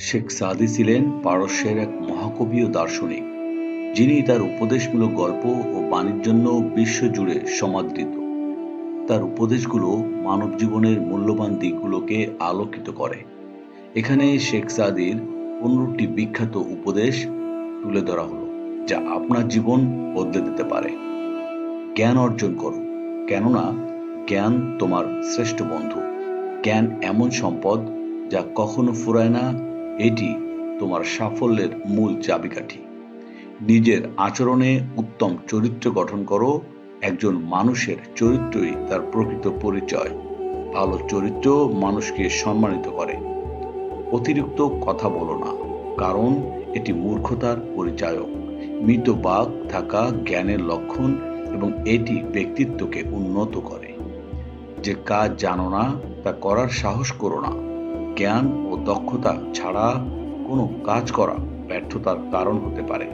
শেখ সাদি ছিলেন পারস্যের এক মহাকবি ও দার্শনিক, যিনি তার উপদেশমূলক গল্প ও বাণীর জন্য বিশ্বজুড়ে সমাদৃত। তার উপদেশগুলো মানব জীবনের মূল্যবান দিকগুলোকে আলোকিত করে। এখানে শেখ সাদির পনেরোটি বিখ্যাত উপদেশ তুলে ধরা হলো, যা আপনার জীবন বদলে দিতে পারে। জ্ঞান অর্জন করো কেননা জ্ঞান তোমার শ্রেষ্ঠ বন্ধু। জ্ঞান এমন সম্পদ যা কখনো ফুরায় না এটি তোমার সাফল্যের মূল চাবিকাঠি। নিজের আচরণে উত্তম চরিত্র গঠন করো, একজন মানুষের চরিত্রই তার প্রকৃত পরিচয়। ভালো চরিত্র মানুষকে সম্মানিত করে। অতিরিক্ত কথা বলো না, কারণ এটি মূর্খতার পরিচায়ক। মৃত বাঘ থাকা জ্ঞানের লক্ষণ এবং এটি ব্যক্তিত্বকে উন্নত করে। যে কাজ জানো না, তা করার সাহস করো না। জ্ঞান দক্ষতা ছাড়া কোনো কাজ করা ব্যর্থতার কারণ হতে পারে।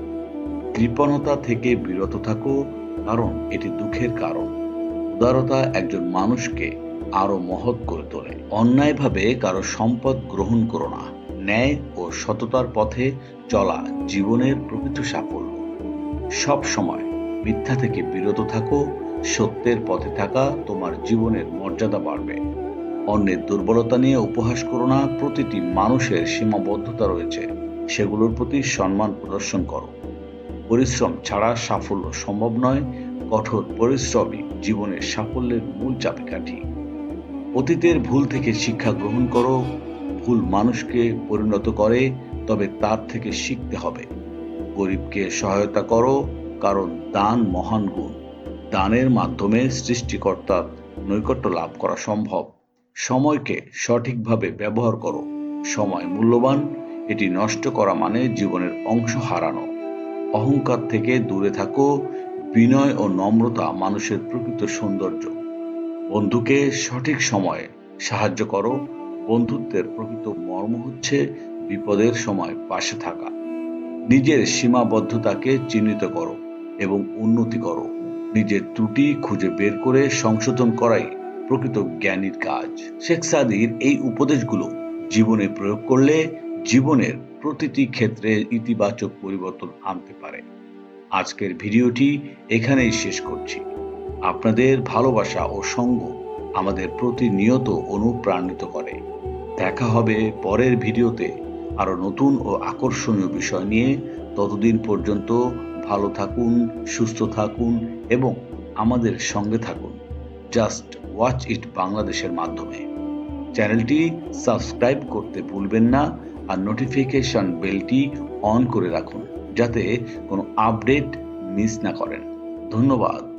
কৃপণতা থেকে বিরত থাকো, কারণ এটি দুঃখের কারণ। উদারতা একজন মানুষকে আরও মহৎ করে তোলে। অন্যায়ভাবে কারও সম্পদ গ্রহণ করো না। ন্যায় ও সততার পথে চলা জীবনের প্রকৃত সাফল্য। সব সময় মিথ্যা থেকে বিরত থাকো, সত্যের পথে থাকা তোমার জীবনের মর্যাদা বাড়বে। অন্যের দুর্বলতা নিয়ে উপহাস করো না, প্রতিটি মানুষের সীমাবদ্ধতা রয়েছে। সেগুলোর প্রতি সম্মান প্রদর্শন করো। পরিশ্রম ছাড়া সাফল্য সম্ভব নয়, কঠোর পরিশ্রমই জীবনের সাফল্যের মূল চাবিকাঠি। অতীতের ভুল থেকে শিক্ষা গ্রহণ করো, ভুল মানুষকে পরিণত করে, তবে তার থেকে শিখতে হবে। গরিবকে সহায়তা করো, কারণ দান মহান গুণ। দানের মাধ্যমে সৃষ্টিকর্তার নৈকট্য লাভ করা সম্ভব। সময়কে সঠিকভাবে ব্যবহার করো। সময় মূল্যবান, এটি নষ্ট করা মানে জীবনের অংশ হারানো। অহংকার থেকে দূরে থাকো, বিনয় ও নম্রতা মানুষের প্রকৃত সৌন্দর্য। বন্ধুকে সঠিক সময়ে সাহায্য করো, বন্ধুত্বের প্রকৃত মর্ম হচ্ছে বিপদের সময় পাশে থাকা। নিজের সীমাবদ্ধতাকে চিহ্নিত করো এবং উন্নতি করো। নিজের ত্রুটি খুঁজে বের করে সংশোধন করাই প্রকৃত জ্ঞানীর কাজ। শেখ সাদির এই উপদেশগুলো জীবনে প্রয়োগ করলে জীবনের প্রতিটি ক্ষেত্রে ইতিবাচক পরিবর্তন আনতে পারে। আজকের ভিডিওটি এখানেই শেষ করছি। আপনাদের ভালোবাসা ও সঙ্গ আমাদের প্রতিনিয়ত অনুপ্রাণিত করে। দেখা হবে পরের ভিডিওতে আরও নতুন ও আকর্ষণীয় বিষয় নিয়ে। ততদিন পর্যন্ত ভালো থাকুন, সুস্থ থাকুন এবং আমাদের সঙ্গে থাকুন। জাস্ট ওয়াচ ইট বাংলাদেশের মাধ্যমে। চ্যানেলটি সাবস্ক্রাইব করতে ভুলবেন না আর নোটিফিকেশন বেলটি অন করে রাখুন, যাতে কোনো আপডেট মিস না করেন। ধন্যবাদ।